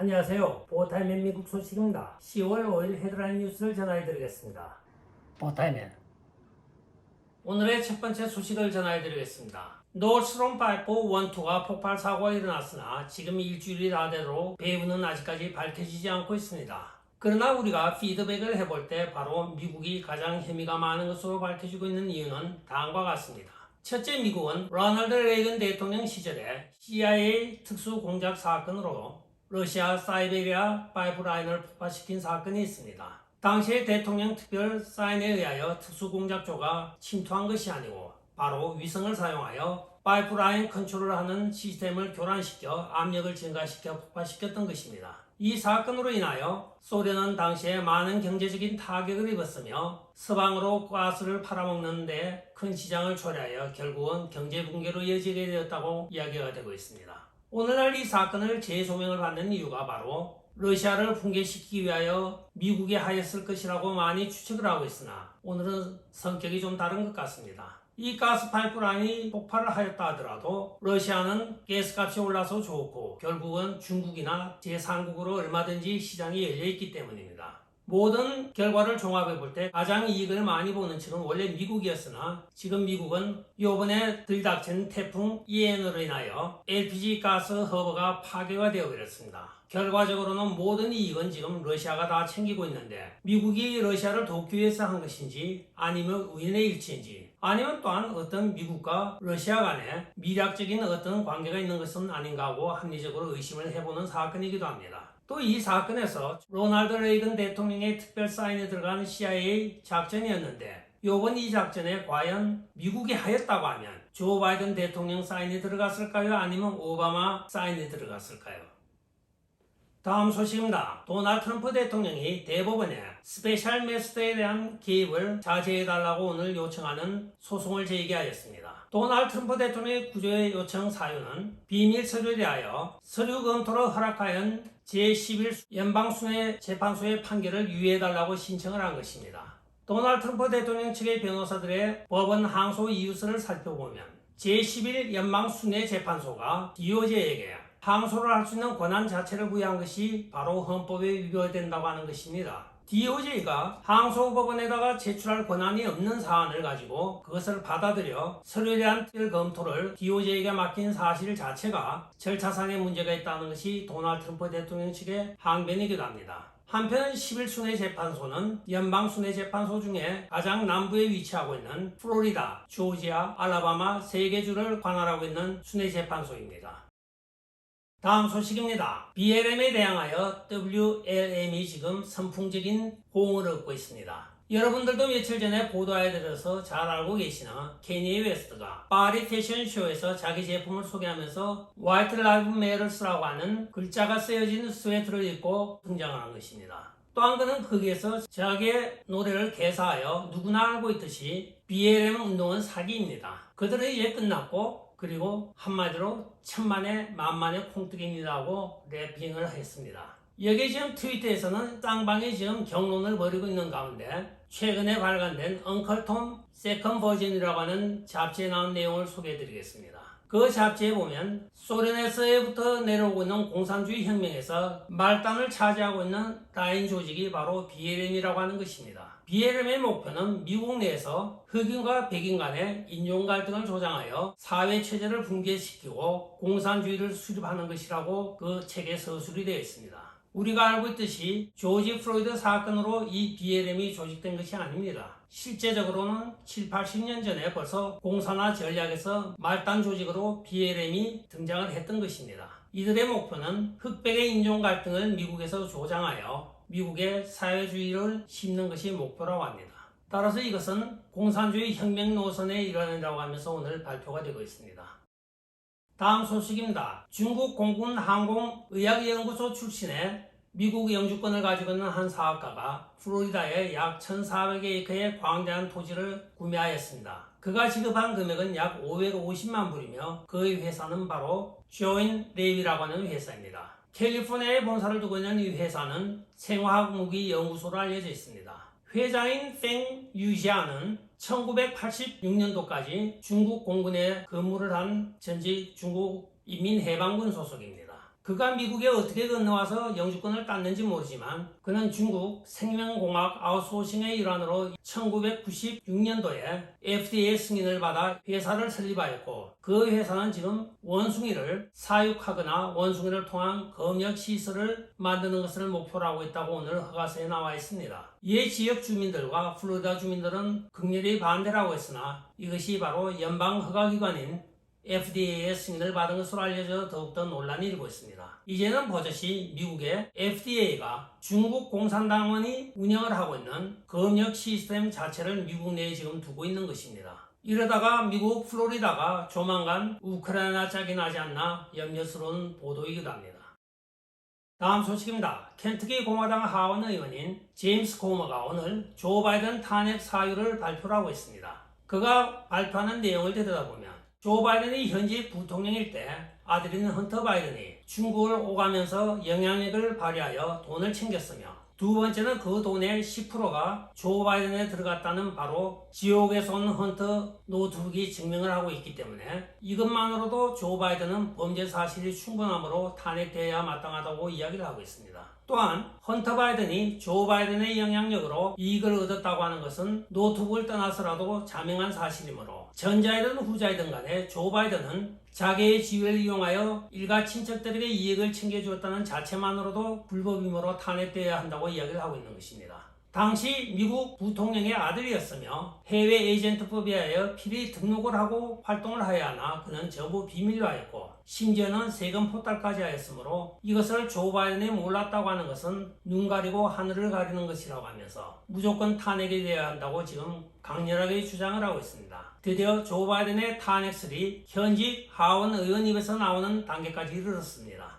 안녕하세요. 보타임의 미국 소식입니다. 10월 5일 헤드라인 뉴스를 전해드리겠습니다. 보타임의 오늘의 첫 번째 소식을 전해드리겠습니다. 노스롬 파이프 1, 2가 폭발 사고가 일어났으나 지금 일주일이 다 되도록 배후는 아직까지 밝혀지지 않고 있습니다. 그러나 우리가 피드백을 해볼 때 바로 미국이 가장 혐의가 많은 것으로 밝혀지고 있는 이유는 다음과 같습니다. 첫째 미국은 로널드 레이건 대통령 시절에 CIA 특수 공작 사건으로 러시아 사이베리아 파이프라인을 폭파시킨 사건이 있습니다. 당시의 대통령 특별 사인에 의하여 특수공작조가 침투한 것이 아니고 바로 위성을 사용하여 파이프라인 컨트롤을 하는 시스템을 교란시켜 압력을 증가시켜 폭파시켰던 것입니다. 이 사건으로 인하여 소련은 당시에 많은 경제적인 타격을 입었으며 서방으로 가스를 팔아먹는데 큰 시장을 초래하여 결국은 경제 붕괴로 이어지게 되었다고 이야기가 되고 있습니다. 오늘날 이 사건을 재조명을 받는 이유가 바로 러시아를 붕괴시키기 위하여 미국이 하였을 것이라고 많이 추측을 하고 있으나 오늘은 성격이 좀 다른 것 같습니다. 이 가스 파이프라인이 폭발을 하였다 하더라도 러시아는 가스값이 올라서 좋고 결국은 중국이나 제3국으로 얼마든지 시장이 열려 있기 때문입니다. 모든 결과를 종합해 볼 때 가장 이익을 많이 보는 측은 원래 미국이었으나 지금 미국은 요번에 들이닥친 태풍 이엔으로 인하여 LPG 가스 허브가 파괴가 되어 버렸습니다. 결과적으로는 모든 이익은 지금 러시아가 다 챙기고 있는데 미국이 러시아를 돕기 위해서 한 것인지 아니면 우연의 일치인지 아니면 또한 어떤 미국과 러시아 간에 미략적인 어떤 관계가 있는 것은 아닌가 하고 합리적으로 의심을 해보는 사건이기도 합니다. 또 이 사건에서 로널드 레이건 대통령의 특별 사인에 들어간 CIA 작전이었는데 요번 이 작전에 과연 미국이 하였다고 하면 조 바이든 대통령 사인이 들어갔을까요? 아니면 오바마 사인이 들어갔을까요? 다음 소식입니다. 도널드 트럼프 대통령이 대법원에 스페셜 메스터에 대한 개입을 자제해달라고 오늘 요청하는 소송을 제기하였습니다. 도널드 트럼프 대통령의 구조의 요청 사유는 비밀 서류에 대하여 서류 검토를 허락하연 제11 연방순회 재판소의 판결을 유예해달라고 신청을 한 것입니다. 도널드 트럼프 대통령 측의 변호사들의 법원 항소 이유서를 살펴보면 제11 연방순회 재판소가 DOJ에게 항소를 할 수 있는 권한 자체를 부여한 것이 바로 헌법에 위배된다고 하는 것입니다. DOJ가 항소법원에다가 제출할 권한이 없는 사안을 가지고 그것을 받아들여 서류에 대한 특별 검토를 DOJ에게 맡긴 사실 자체가 절차상의 문제가 있다는 것이 도널드 트럼프 대통령 측의 항변이기도 합니다. 한편 11순회 재판소는 연방순회 재판소 중에 가장 남부에 위치하고 있는 플로리다, 조지아, 알라바마 세 개 주를 관할하고 있는 순회 재판소입니다. 다음 소식입니다. BLM에 대항하여 WLM이 지금 선풍적인 호응을 얻고 있습니다. 여러분들도 며칠 전에 보도하여 들어서 잘 알고 계시나 케니에 웨스트가 파리 패션쇼에서 자기 제품을 소개하면서 화이트 라이브 메럴스라고 하는 글자가 쓰여진 스웨트를 입고 등장한 것입니다. 또 한 그는 거기에서 자기의 노래를 개사하여 누구나 알고 있듯이 BLM 운동은 사기입니다. 그들은 이제 끝났고 그리고 한마디로 천만에 만만의 콩뜨기입니다고 래핑을 했습니다. 여기 지금 트위터에서는 쌍방이 지금 경론을 벌이고 있는 가운데 최근에 발간된 엉컬톰 세컨 버전이라고 하는 잡지에 나온 내용을 소개해 드리겠습니다. 그 잡지에 보면 소련에서부터 내려오고 있는 공산주의 혁명에서 말단을 차지하고 있는 라인 조직이 바로 BLM이라고 하는 것입니다. BLM의 목표는 미국 내에서 흑인과 백인 간의 인종 갈등을 조장하여 사회 체제를 붕괴시키고 공산주의를 수립하는 것이라고 그 책에 서술이 되어 있습니다. 우리가 알고 있듯이 조지 프로이드 사건으로 이 BLM이 조직된 것이 아닙니다. 실제적으로는 7, 80년 전에 벌써 공산화 전략에서 말단 조직으로 BLM이 등장을 했던 것입니다. 이들의 목표는 흑백의 인종 갈등을 미국에서 조장하여 미국의 사회주의를 심는 것이 목표라고 합니다. 따라서 이것은 공산주의 혁명 노선의 일환이라고 하면서 오늘 발표가 되고 있습니다. 다음 소식입니다. 중국 공군 항공의학연구소 출신의 미국 영주권을 가지고 있는 한 사업가가 플로리다에 약 1,400에이커의 광대한 토지를 구매하였습니다. 그가 지급한 금액은 약 550만 불이며 그의 회사는 바로 조인 레이비라고 하는 회사입니다. 캘리포니아에 본사를 두고 있는 이 회사는 생화학 무기 연구소로 알려져 있습니다. 회장인 팽 유지아는 1986년도까지 중국 공군에 근무를 한 전직 중국 인민해방군 소속입니다. 그가 미국에 어떻게 건너와서 영주권을 땄는지 모르지만 그는 중국 생명공학 아웃소싱의 일환으로 1996년도에 FDA 승인을 받아 회사를 설립하였고 그 회사는 지금 원숭이를 사육하거나 원숭이를 통한 검역 시설을 만드는 것을 목표로 하고 있다고 오늘 허가서에 나와 있습니다. 이에 지역 주민들과 플로리다 주민들은 극렬히 반대를 하고 있으나 이것이 바로 연방 허가기관인 FDA의 승인을 받은 것으로 알려져 더욱더 논란이 일고 있습니다. 이제는 버젓이 미국의 FDA가 중국 공산당원이 운영을 하고 있는 검역 시스템 자체를 미국 내에 지금 두고 있는 것입니다. 이러다가 미국 플로리다가 조만간 우크라이나 짝이 나지 않나 염려스러운 보도이기도 합니다. 다음 소식입니다. 켄터키 공화당 하원 의원인 제임스 고머가 오늘 조 바이든 탄핵 사유를 발표를 하고 있습니다. 그가 발표하는 내용을 들여다보면 조 바이든이 현재 부통령일 때 아들인 헌터 바이든이 중국을 오가면서 영향력을 발휘하여 돈을 챙겼으며 두 번째는 그 돈의 10%가 조 바이든에 들어갔다는 바로 지옥에서 온 헌터 노트북이 증명을 하고 있기 때문에 이것만으로도 조 바이든은 범죄 사실이 충분함으로 탄핵되어야 마땅하다고 이야기를 하고 있습니다. 또한 헌터 바이든이 조 바이든의 영향력으로 이익을 얻었다고 하는 것은 노트북을 떠나서라도 자명한 사실이므로 전자이든 후자이든 간에 조 바이든은 자기의 지위를 이용하여 일가 친척들에게 이익을 챙겨주었다는 자체만으로도 불법이므로 탄핵되어야 한다고 이야기를 하고 있는 것입니다. 당시 미국 부통령의 아들이었으며 해외 에이전트법에 의하여 필히 등록을 하고 활동을 하여야 하나 그는 전부 비밀로 하였고 심지어는 세금 포탈까지 하였으므로 이것을 조 바이든이 몰랐다고 하는 것은 눈 가리고 하늘을 가리는 것이라고 하면서 무조건 탄핵이 되어야 한다고 지금 강렬하게 주장을 하고 있습니다. 드디어 조 바이든의 탄핵설이 현직 하원 의원 입에서 나오는 단계까지 이르렀습니다.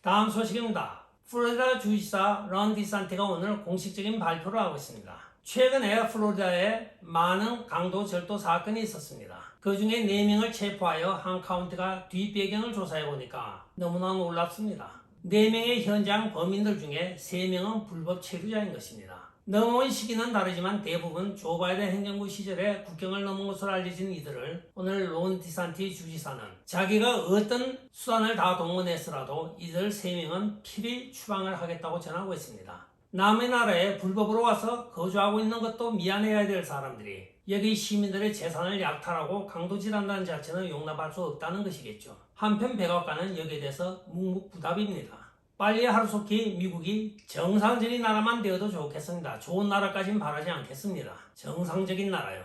다음 소식입니다. 플로리다 주지사 런 디산티가 오늘 공식적인 발표를 하고 있습니다. 최근에 플로리다에 많은 강도 절도 사건이 있었습니다. 그 중에 4명을 체포하여 한 카운티가 뒷배경을 조사해 보니까 너무나 놀랍습니다. 4명의 현장 범인들 중에 3명은 불법 체류자인 것입니다. 넘어온 시기는 다르지만 대부분 조 바이든 행정부 시절에 국경을 넘은 것으로 알려진 이들을 오늘 론 디산티 주지사는 자기가 어떤 수단을 다 동원했으라도 이들 3명은 필히 추방을 하겠다고 전하고 있습니다. 남의 나라에 불법으로 와서 거주하고 있는 것도 미안해야 될 사람들이 여기 시민들의 재산을 약탈하고 강도질한다는 자체는 용납할 수 없다는 것이겠죠. 한편 백악관은 여기에 대해서 묵묵부답입니다. 빨리 하루속히 미국이 정상적인 나라만 되어도 좋겠습니다. 좋은 나라까진 바라지 않겠습니다. 정상적인 나라요.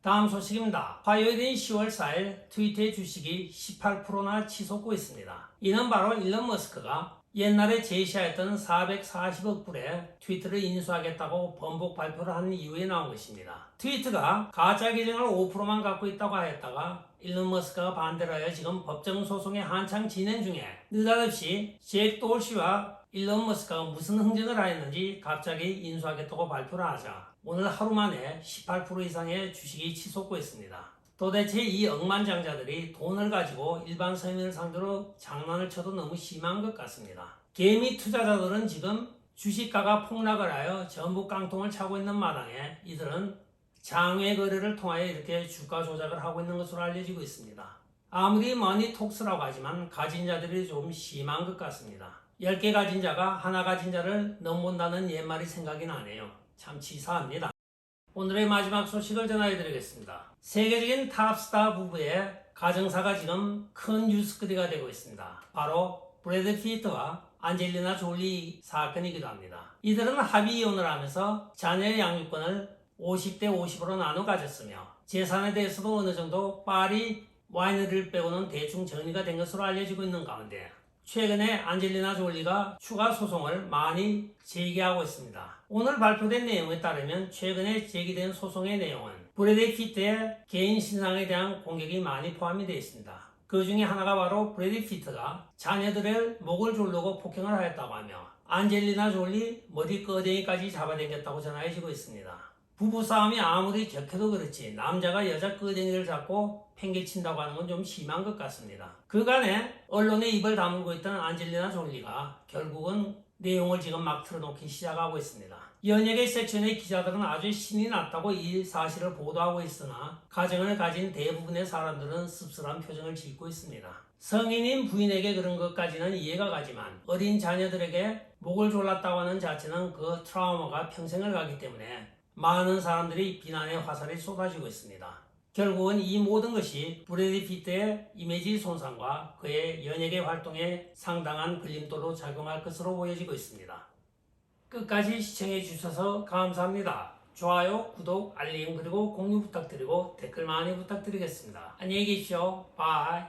다음 소식입니다. 화요일인 10월 4일 트위터의 주식이 18%나 치솟고 있습니다. 이는 바로 일론 머스크가 옛날에 제시하였던 440억 불의 트위터를 인수하겠다고 번복 발표를 한 이후에 나온 것입니다. 트위터가 가짜 계정을 5%만 갖고 있다고 하였다가 일론 머스크가 반대를 하여 지금 법정 소송에 한창 진행 중에 느닷없이 잭 돌시와 일론 머스크가 무슨 흥정을 하였는지 갑자기 인수하겠다고 발표를 하자 오늘 하루 만에 18% 이상의 주식이 치솟고 있습니다. 도대체 이 억만장자들이 돈을 가지고 일반 서민을 상대로 장난을 쳐도 너무 심한 것 같습니다. 개미 투자자들은 지금 주식가가 폭락을 하여 전부 깡통을 차고 있는 마당에 이들은 장외 거래를 통하여 이렇게 주가 조작을 하고 있는 것으로 알려지고 있습니다. 아무리 머니 톡스라고 하지만 가진 자들이 좀 심한 것 같습니다. 10개 가진 자가 하나 가진 자를 넘본다는 옛말이 생각이 나네요. 참 치사합니다. 오늘의 마지막 소식을 전해드리겠습니다. 세계적인 탑스타 부부의 가정사가 지금 큰 뉴스거리가 되고 있습니다. 바로 브래드 피트와 안젤리나 졸리 사건이기도 합니다. 이들은 합의 이혼을 하면서 자녀의 양육권을 50대 50으로 나눠 가졌으며 재산에 대해서도 어느 정도 파리 와이너리를 빼고는 대충 정리가 된 것으로 알려지고 있는 가운데 최근에 안젤리나 졸리가 추가 소송을 많이 제기하고 있습니다. 오늘 발표된 내용에 따르면 최근에 제기된 소송의 내용은 브래드 피트의 개인 신상에 대한 공격이 많이 포함이 되어 있습니다. 그 중에 하나가 바로 브래드 피트가 자녀들의 목을 조르고 폭행을 하였다고 하며 안젤리나 졸리 머리 끄댕이까지 잡아당겼다고 전해지고 있습니다. 부부싸움이 아무리 격해도 그렇지 남자가 여자 끄댕이를 잡고 팽개친다고 하는 건 좀 심한 것 같습니다. 그간에 언론에 입을 다물고 있던 안젤리나 졸리가 결국은 내용을 지금 막 틀어놓기 시작하고 있습니다. 연예계 섹션의 기자들은 아주 신이 났다고 이 사실을 보도하고 있으나 가정을 가진 대부분의 사람들은 씁쓸한 표정을 짓고 있습니다. 성인인 부인에게 그런 것까지는 이해가 가지만 어린 자녀들에게 목을 졸랐다고 하는 자체는 그 트라우마가 평생을 가기 때문에 많은 사람들이 비난의 화살이 쏟아지고 있습니다. 결국은 이 모든 것이 브래디 피트의 이미지 손상과 그의 연예계 활동에 상당한 걸림돌로 작용할 것으로 보여지고 있습니다. 끝까지 시청해 주셔서 감사합니다. 좋아요, 구독, 알림 그리고 공유 부탁드리고 댓글 많이 부탁드리겠습니다. 안녕히 계십시오. 바이.